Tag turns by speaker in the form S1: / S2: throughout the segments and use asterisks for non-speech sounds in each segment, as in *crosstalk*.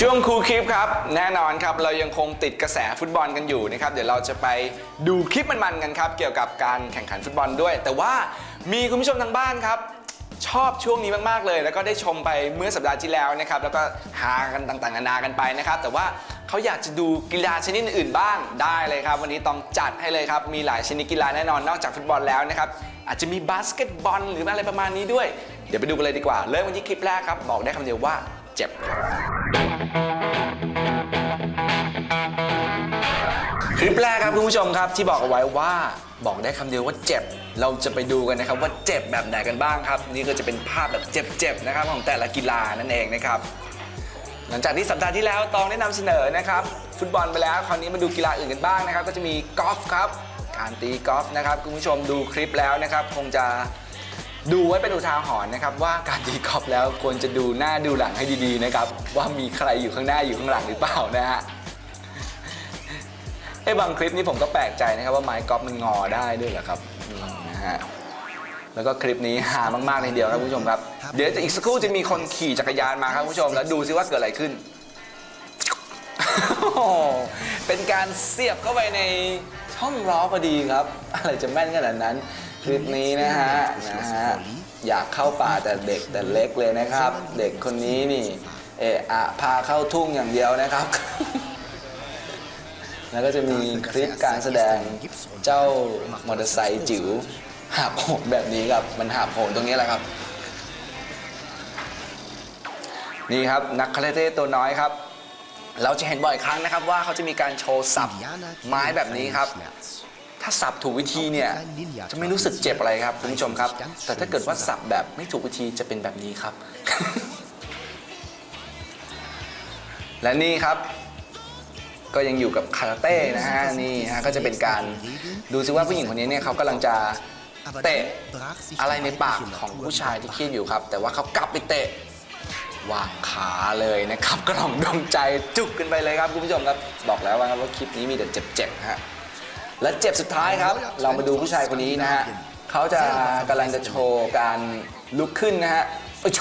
S1: ช่วงคูลคลิปครับ แน่นอนครับ เรายังคงติดกระแสฟุตบอลกันอยู่นะครับ เดี๋ยวเราจะไปดูคลิปมันๆกันครับ เกี่ยวกับการแข่งขันฟุตบอลด้วย แต่ว่ามีคุณผู้ชมทางบ้านครับ ชอบช่วงนี้มากๆเลย แล้วก็ได้ชมไปเมื่อสัปดาห์ที่แล้วนะครับ แล้วก็หากันต่างๆนานากันไปนะครับ แต่ว่าเขาอยากจะดูกีฬาชนิดอื่นบ้างได้เลยครับ วันนี้ต้องจัดให้เลยครับ มีหลายชนิดกีฬาแน่นอนนอกจากฟุตบอลแล้วนะครับ อาจจะมีบาสเกตบอลหรืออะไรประมาณนี้ด้วย เดี๋ยวไปดูกันเลยดีกว่า เริ่มกันที่คลิปแรกครับ บอกได้คำเดียวว่า เจ็บครับคลิปแรกครับคุณผู้ชมครับที่บอกเอาไว้ว่าบอกได้คำเดียวว่าเจ็บ เราจะไปดูกันนะครับว่าเจ็บแบบไหนกันบ้างครับ นี่ก็จะเป็นภาพแบบเจ็บๆนะครับของแต่ละกีฬานั่นเองนะครับหลังจากที่สัปดาห์ที่แล้วตองได้นำเสนอนะครับฟุตบอลไปแล้วคราวนี้มาดูกีฬาอื่นกันบ้างนะครับ ก็จะมีกอล์ฟครับการตีกอล์ฟนะครับคุณผู้ชมดูคลิปแล้วนะครับ คงจะ ดูไว้เป็นอุทาหรณ์นะครับว่าการตีกอล์ฟแล้วควรจะดูหน้าดูหลังให้ดีๆนะครับว่ามีใครอยู่ข้างหน้าอยู่ข้างหลังหรือเปล่านะฮะไอ้บางคลิปนี้ผมก็แปลกใจนะครับว่าไม้กอล์ฟมันงอได้ด้วยเหรอครับนะฮะแล้วก็คลิปนี้หามากๆเลยเดียวครับผู้ชมครับ เดี๋ยวอีกสักครู่จะมีคนขี่จักรยานมาครับผู้ชมแล้วดูซิว่าเกิดอะไรขึ้น เป็นการเสียบเข้าไปในช่องล้อพอดีครับ อะไรจะแม่นขนาดนั้น คลิปนี้นะฮะนะฮะอยากเข้าป่าแต่เด็กแต่เล็กเลยนะครับ เด็กคนนี้นี่เอะอะพาเข้าทุ่งอย่างเดียวนะครับ แล้วก็จะมีคลิปการแสดงเจ้ามอเตอร์ไซค์จิ๋วหาบโหนแบบนี้ครับมันหาบโหนตรงนี้แหละครับ นี่ครับนักคาราเต้ตัวน้อยครับ เราจะเห็นบ่อยครั้งนะครับว่าเขาจะมีการโชว์สับไม้แบบนี้ครับ ถ้าสับถูกวิธีเนี่ยจะไม่รู้สึกเจ็บอะไรครับคุณผู้ชมครับ แต่ถ้าเกิดว่าสับแบบไม่ถูกวิธีจะเป็นแบบนี้ครับ และนี่ครับ ก็ยังอยู่กับคาราเต้นะฮะนี่ฮะก็จะเป็นการดูซิว่าผู้หญิงคนนี้เนี่ยเขากำลังจะเตะอะไรในปากของผู้ชายที่คีบอยู่ครับ แต่ว่าเขากลับไปเตะวางขาเลยนะครับกล่องดวงใจจุกขึ้นไปเลยครับคุณผู้ชมครับ บอกแล้วว่าครับว่าคลิปนี้มีแต่เจ็บๆนะฮะ และเจ็บสุดท้ายครับ เรามาดูผู้ชายคนนี้นะฮะเขาจะกำลังจะโชว์การลุกขึ้นนะฮะอุ๊ย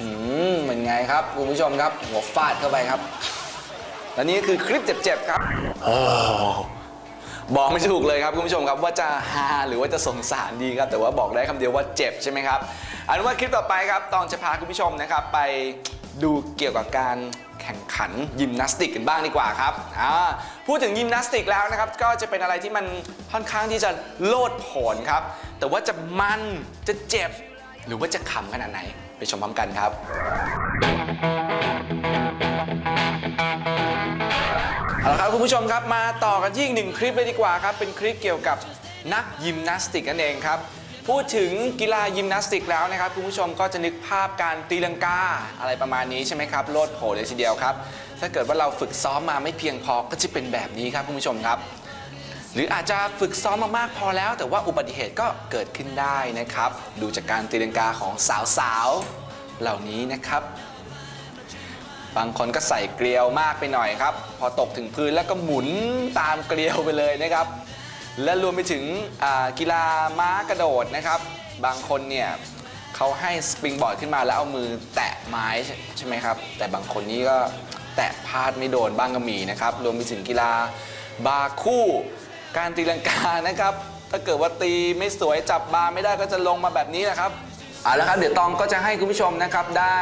S1: อื้อนไงครับคุณผู้ชมครับ หัวฟาดเข้าไปครับ และนี่คือคลิปเจ็บๆครับบอกไม่ถูกเลยครับคุณผู้ชมครับว่าจะฮาหรือว่าจะสงสารดีครับ แต่ว่าบอกได้คำเดียวว่าเจ็บใช่ไหมครับอันว่าคลิปต่อไปครับตองจะพาคุณผู้ชมนะครับไปดูเกี่ยวกับการ แข่งขันยิมนาสติกกันบ้างดีกว่าครับพูดถึงยิมนาสติกแล้วนะครับ ก็จะเป็นอะไรที่มันค่อนข้างที่จะโลดโผนครับ แต่ว่าจะมันจะเจ็บ หรือว่าจะขำขนาดไหน ไปชมพร้อมกันครับเอาละครับคุณผู้ชมครับมาต่อกันที่อีกหนึ่งคลิปเลยดีกว่าครับ เป็นคลิปเกี่ยวกับนักยิมนาสติกนั่นเองครับ พูดถึงกีฬายิมนาสติกแล้วนะครับคุณผู้ชมก็จะนึกภาพการตีลังกาอะไรประมาณนี้ใช่ไหมครับโลดโผเลยทีเดียวครับ ถ้าเกิดว่าเราฝึกซ้อมมาไม่เพียงพอก็จะเป็นแบบนี้ครับคุณผู้ชมครับ หรืออาจจะฝึกซ้อมมามากพอแล้ว แต่ว่าอุบัติเหตุก็เกิดขึ้นได้นะครับ ดูจากการตีลังกาของสาวๆเหล่านี้นะครับ บางคนก็ใส่เกลียวมากไปหน่อยครับ พอตกถึงพื้นแล้วก็หมุนตามเกลียวไปเลยนะครับ และรวมไปถึงกีฬาม้ากระโดดนะครับ บางคนเนี่ยเขาให้สปริงบอร์ดขึ้นมาแล้วเอามือแตะไม้ใช่ไหมครับ แต่บางคนนี่ก็แตะพลาดไม่โดนบ้างก็มีนะครับ รวมไปถึงกีฬาบาคู่ การตีลังกานะครับ ถ้าเกิดว่าตีไม่สวยจับบาไม่ได้ก็จะลงมาแบบนี้นะครับเอาละครับเดี๋ยวตองก็จะให้คุณผู้ชมนะครับได้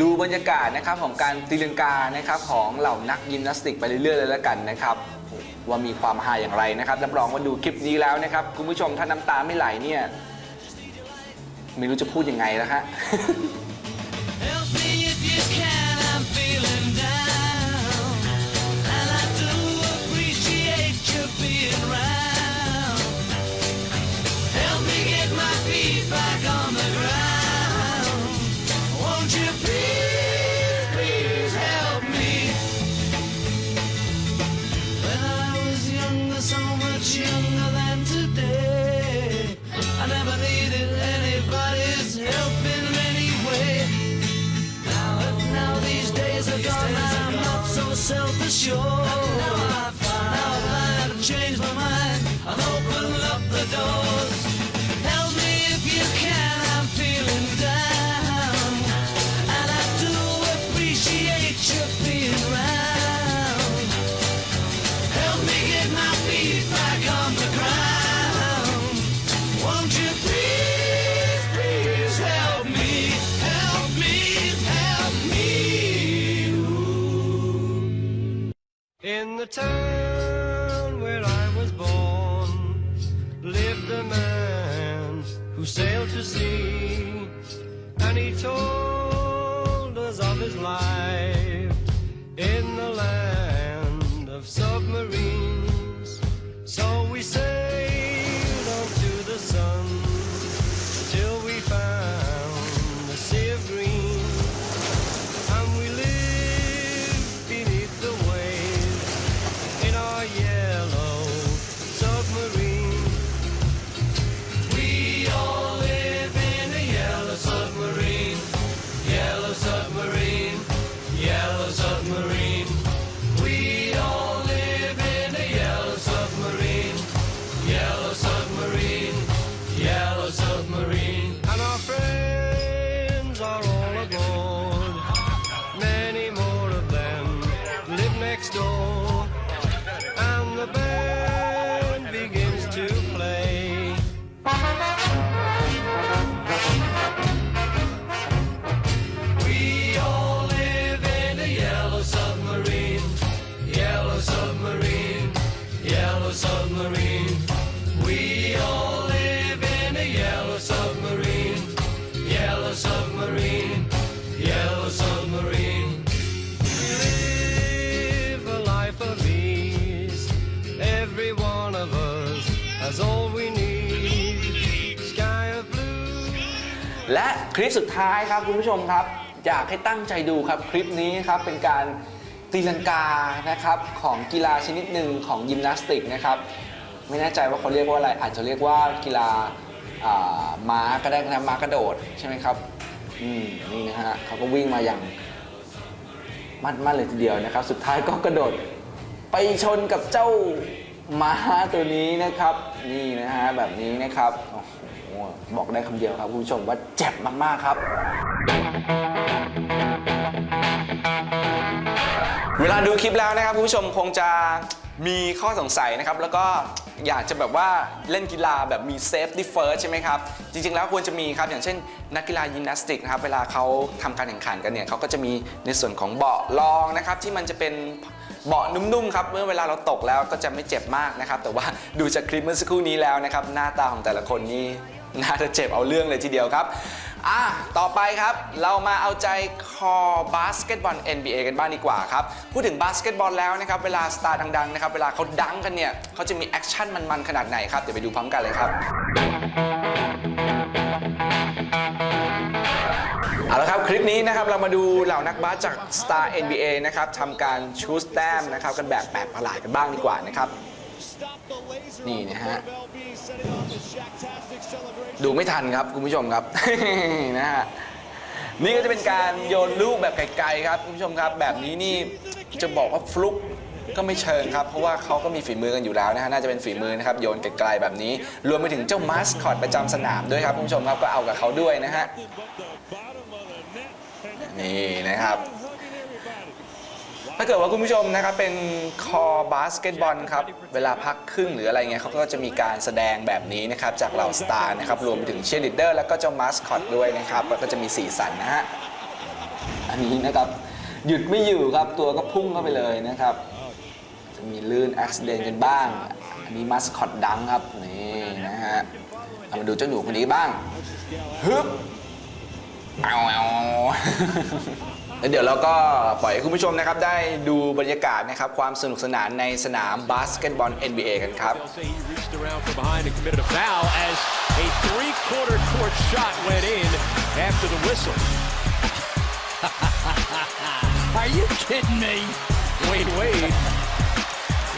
S1: ดูบรรยากาศนะครับของการตีลังกานะครับของเหล่านักยิมนาสติกไปเรื่อยๆเลยแล้วกันนะครับ ว่ามีความฮาอย่างไรนะครับรับรองว่าดูคลิปนี้แล้วนะครับคุณผู้ชมถ้าน้ำตาไม่ไหลเนี่ยไม่รู้จะพูดยังไงแล้วฮะ
S2: your who sailed to sea, us has all we need. Sky of blue.
S1: และคลิปสุดท้ายครับคุณผู้ชมครับ อยากให้ตั้งใจดูครับคลิปนี้ครับเป็นการตีลังกานะครับของกีฬาชนิดหนึ่งของยิมนาสติกนะครับไม่แน่ใจว่าเขาเรียกว่าอะไร อาจจะเรียกว่ากีฬาอ่าม้าก็ได้นะม้ากระโดดใช่ไหมครับอืมนี่นะฮะเขาก็วิ่งมาอย่างมั่นมั่นเลยทีเดียวนะครับ สุดท้ายก็กระโดด ไปชนกับเจ้า ม้าตัวนี้นะครับ นี่นะฮะแบบนี้นะครับโอ้โหบอกได้คำเดียวครับคุณผู้ชมว่าเจ็บมากๆครับ เวลาดูคลิปแล้วนะครับคุณผู้ชมคงจะมีข้อสงสัยนะครับ แล้วก็อยากจะแบบว่าเล่นกีฬาแบบมี safety first ใช่ไหมครับ จริงๆแล้วควรจะมีครับ อย่างเช่น นักกีฬายิมนาสติกนะครับ เวลาเขาทำการแข่งขันกันเนี่ยเขาก็จะมีในส่วนของเบาะรองนะครับ ที่มันจะเป็น เบาะนุ่มๆครับเมื่อเวลาเราตกแล้วก็จะไม่เจ็บมากนะครับแต่ว่าดูจากคลิปเมื่อสักครู่นี้แล้วนะครับหน้าตาของแต่ละคนนี่น่าจะเจ็บเอาเรื่องเลยทีเดียวครับอะต่อไปครับเรามาเอาใจคอบาสเกตบอล NBA กันบ้างดีกว่าครับ พูดถึงบาสเกตบอลแล้วนะครับ เวลาสตาร์ดังๆนะครับ เวลาเขาดังกันเนี่ยเขาจะมีแอคชั่นมันๆ ขนาดไหนครับ เดี๋ยวไปดูพร้อมกันเลยครับ เอาละครับ คลิปนี้นะครับเรามาดูเหล่านักบาสจาก Star NBA นะครับทำการชูสแต้มนะครับกันแบบแปลกประหลาดกันบ้างดีกว่านะครับ นี่นะฮะ ดูไม่ทันครับ คุณผู้ชมครับ นะฮะนี่ก็จะเป็นการโยนลูกแบบไกลๆครับคุณผู้ชมครับ แบบนี้นี่จะบอกว่าฟลุกก็ไม่เชิงครับ เพราะว่าเขาก็มีฝีมือกันอยู่แล้วนะฮะน่าจะเป็นฝีมือนะครับโยนไกลๆแบบนี้ รวมไปถึงเจ้ามาสคอตประจำสนามด้วยครับคุณผู้ชมครับก็เอากับเขาด้วยนะฮะ นี่นะครับ ถ้าเกิดว่าคุณผู้ชมนะครับเป็นคอบาสเกตบอลครับ เวลาพักครึ่งหรืออะไรเงี้ยเขาก็จะมีการแสดงแบบนี้นะครับ จากเหล่าสตาร์นะครับ รวมไปถึงเชียร์ลีดเดอร์แล้วก็เจ้ามาสคอตด้วยนะครับแล้วก็จะมีสีสันนะฮะ อันนี้นะครับ หยุดไม่อยู่ครับตัวก็พุ่งเข้าไปเลยนะครับ จะมีลื่นอุบิเหตุกันบ้าง อันนี้มาสคอตดังครับนี่นะฮะเอามาดูเจ้าหนูคนนี้บ้างฮึบ เอาเอาแล้วเดี๋ยวเราก็ปล่อยให้คุณผู้ชมนะครับ ได้ดูบรรยากาศนะครับ ความสนุกสนานในสนามบาสเกตบอล NBA กันครับ
S3: They'll say he reached around from behind and committed a foul as a three-quarter court shot went in after the whistle.
S4: Are you kidding me?
S3: Wayne Wade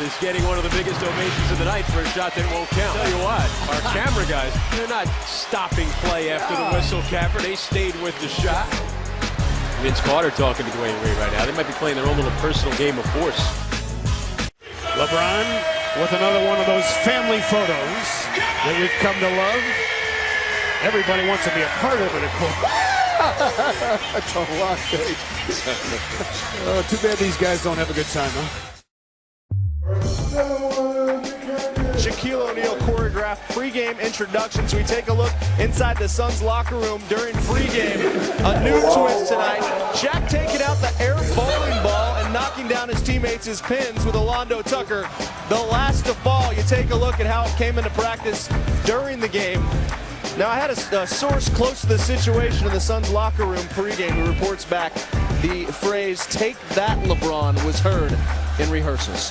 S3: is getting one of the biggest ovations of the night for a shot that won't count. Tell you what, our *laughs* camera guys, they're not stopping play after the whistle, Capper. They stayed with the shot. Vince Carter talking to Dwayne Wade right now. They might be playing their own little personal game of force.
S4: LeBron with another one of those family photos that we've come to love. Everybody wants to be a part of it, of course. That's a lot, Dave. oh, too bad these guys don't have a good time, huh?
S5: Shaquille O'Neal choreographed pregame introductions. We take a look inside the Suns locker room during pregame. A new twist tonight. Shaq taking out the air bowling ball and knocking down his teammates' his pins with Alondo Tucker, the last to fall. You take a look at how it came into practice during the game. Now, I had a, a source close to the situation in the Suns locker room pregame who reports back the phrase, take that LeBron, was heard in rehearsals.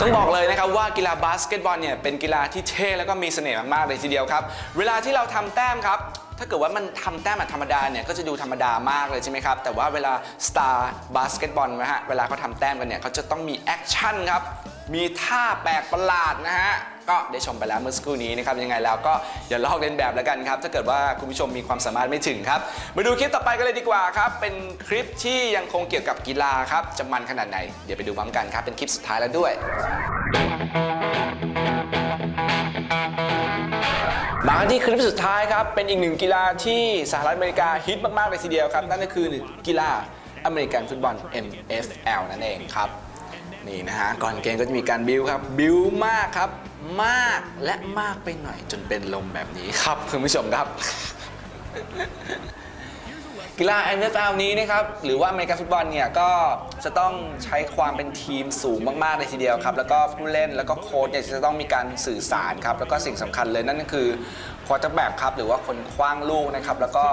S1: ต้องบอกเลยนะครับว่ากีฬาบาสเกตบอลเนี่ยเป็นกีฬาที่เท่แล้วก็มีเสน่ห์มากๆเลยทีเดียวครับ เวลาที่เราทำแต้มครับ ถ้าเกิดว่ามันทำแต้มแบบธรรมดาเนี่ยก็จะดูธรรมดามากเลยใช่ไหมครับ แต่ว่าเวลาสตาร์บาสเกตบอลนะฮะเวลาเขาทำแต้มกันเนี่ยเขาจะต้องมีแอคชั่นครับ มีท่าแปลกประหลาดนะฮะ ก็ได้ชมไปแล้วเมื่อสักครู่นี้นะครับยังไงแล้วก็อย่าลอกเลียนแบบแล้วกันครับถ้าเกิดว่าคุณผู้ชมมีความสามารถไม่ถึงครับมาดูคลิปต่อไปกันเลยดีกว่าครับเป็นคลิปที่ยังคงเกี่ยวกับกีฬาครับจะมันขนาดไหนเดี๋ยวไปดูพร้อมกันครับเป็นคลิปสุดท้ายแล้วด้วยมาที่คลิปสุดท้ายครับเป็นอีกหนึ่งกีฬาที่สหรัฐอเมริกาฮิตมากๆเลยทีเดียวครับนั่นก็คือกีฬาอเมริกันฟุตบอล NFL นั่นเองครับนี่นะฮะก่อนเกมก็จะมีการบิวครับบิวมากครับ มากและมากไปหน่อยจนเป็นลมแบบนี้ครับคุณผู้ชมครับ กีฬา NFL นี้นะครับหรือว่าอเมริกันฟุตบอลเนี่ยก็จะต้องใช้ความเป็นทีมสูงมากๆเลยทีเดียวครับ แล้วก็ผู้เล่นแล้วก็โค้ชเนี่ยจะต้องมีการสื่อสารครับ แล้วก็สิ่งสำคัญเลยนั่นก็คือควอเตอร์แบ็กครับหรือว่าคนคว้างลูกนะครับ แล้วก็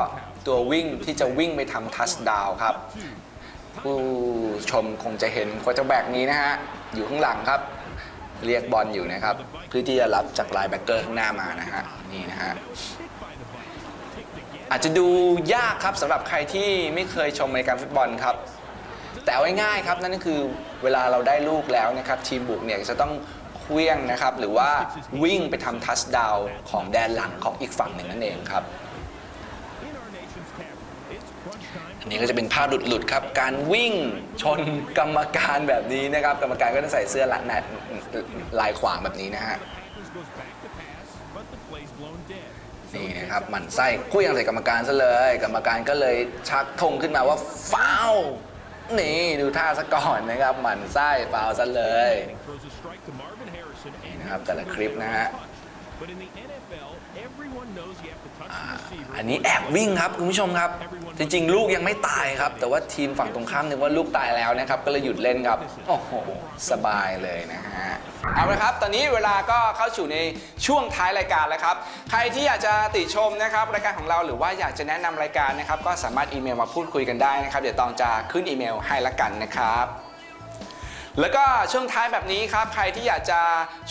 S1: ตัววิ่งที่จะวิ่งไปทำทัชดาวครับผู้ชมคงจะเห็นควอเตอร์แบ็กนี้นะฮะอยู่ข้างหลังครับ เรียกบอลอยู่นะครับ เพื่อที่จะรับจากไลน์แบ็กเกอร์ข้างหน้ามานะฮะนี่นะฮะอาจจะดูยากครับสำหรับใครที่ไม่เคยชมอเมริกันฟุตบอลครับ แต่เอาง่ายๆครับนั่นก็คือเวลาเราได้ลูกแล้วนะครับ ทีมบุกเนี่ยจะต้องเคลี้ยงนะครับ หรือว่าวิ่งไปทำทัชดาวของแดนหลังของอีกฝั่งหนึ่งนั่นเองครับ อั นนี้ก็จะเป็นภาพหลุดๆครับการวิ่งชนกรรมการแบบนี้นะครับกรรมการก็จะใส่เสื้อลายลายขวางแบบนี้นะฮะนี่นะครับหมั่นไส้คุยงใส่กรรมการซะเลย กรรมการก็เลยชักธงขึ้นมาว่าฟาวล์นี่ดูท่าซะก่อนนะครับหมั่นไส้ฟาวล์ซะเลยนี่นะครับแต่ละคลิปนะฮะ อันนี้แอบวิ่งครับคุณผู้ชมครับ จริง ๆ ลูกยังไม่ตายครับ แต่ว่าทีมฝั่งตรงข้ามนึกว่าลูกตายแล้วนะครับ ก็เลยหยุดเล่นครับ โอ้โห สบายเลยนะฮะ เอาละครับ ตอนนี้เวลาก็เข้าสู่ในช่วงท้ายรายการแล้วครับ ใครที่อยากจะติชมนะครับรายการของเราหรือว่าอยากจะแนะนำรายการนะครับ ก็สามารถอีเมลมาพูดคุยกันได้นะครับ เดี๋ยวตองจะขึ้นอีเมลให้ละกันนะครับ แล้วก็ช่วงท้ายแบบนี้ครับ ใครที่อยากจะ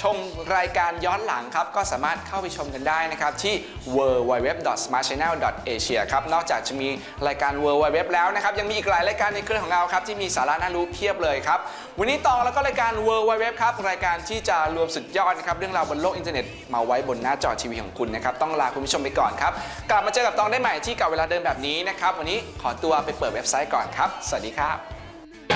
S1: ชมรายการย้อนหลังครับ ก็สามารถเข้าไปชมกันได้นะครับ ที่ www.smartchannel.asia ครับ นอกจากจะมีรายการ www แล้วนะครับ ยังมีอีกหลายรายการในเครือของเราครับ ที่มีสาระน่ารู้เพียบเลยครับ วันนี้ตองแล้วก็รายการ www ครับ รายการที่จะรวมสุดยอดนะครับเรื่องราวบนโลกอินเทอร์เน็ตมาไว้บนหน้าจอทีวีของคุณนะครับต้องลาคุณผู้ชมไปก่อนครับกลับมาเจอกับตองได้ใหม่ที่ก่าเวลาเดิมแบบนี้นะครับวันนี้ขอตัวไปเปิดเว็บไซต์ก่อนครับ สวัสดีครับ